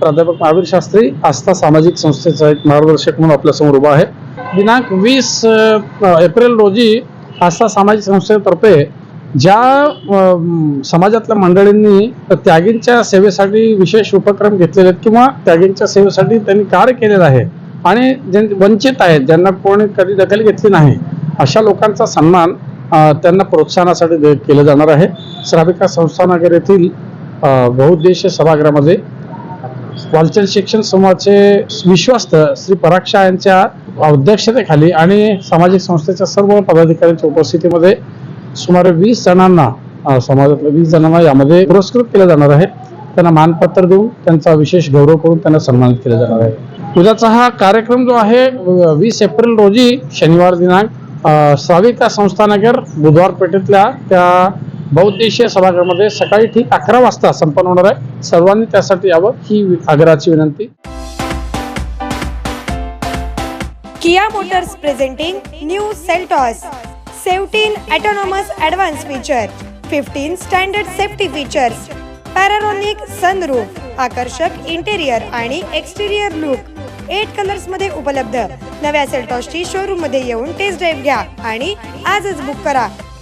प्राध्यापक महावीर शास्त्री आस्था सामाजिक संस्थेचा एक मार्गदर्शक म्हणून आपल्यासमोर उभा आहे. दिनांक वीस एप्रिल रोजी आस्था सामाजिक संस्थेतर्फे ज्या समाजातल्या मंडळींनी त्यागींच्या सेवेसाठी विशेष उपक्रम घेतलेले आहेत किंवा त्यागींच्या सेवेसाठी त्यांनी कार्य केलेलं आहे आणि जे वंचित आहेत ज्यांना कोणी कधी दखल घेतली नाही अशा लोकांचा सन्मान त्यांना प्रोत्साहनासाठी केलं जाणार आहे. श्राविका संस्थानगर येथील बहुउद्देशीय सभागृहामध्ये वालचंद शिक्षण समूहाचे विश्वस्त श्री पराक्षा यांच्या अध्यक्षतेखाली आणि सामाजिक संस्थेच्या सर्व पदाधिकाऱ्यांच्या उपस्थितीमध्ये सुमारे वीस जणांना समाजातल्या वीस जणांना यामध्ये पुरस्कृत केलं जाणार आहे. त्यांना मानपत्र देऊन त्यांचा विशेष गौरव करून त्यांना सन्मानित केलं जाणार आहे. उद्याचा हा कार्यक्रम जो आहे वीस एप्रिल रोजी शनिवार दिनांक अ, साविका संस्थानगर बुधवार पेठेतल्या त्या बहुउद्देशीय सभागृहामध्ये सकाळी ठीक अकरा वाजता संपन्न होणार आहे. सर्वांनी त्यासाठी यावं ही आग्रहाची विनंती. Kia Motors presenting new Seltos. 17 autonomous advanced feature, 15 standard safety features, panoramic sunroof आकर्षक इंटेरियर आणि एक्सटेरियर लुक एट कलर्समध्ये उपलब्ध. नव्या सेल्टॉसची शोरूममध्ये येऊन टेस्ट ड्राईव्ह घ्या आणि आजच बुक करा.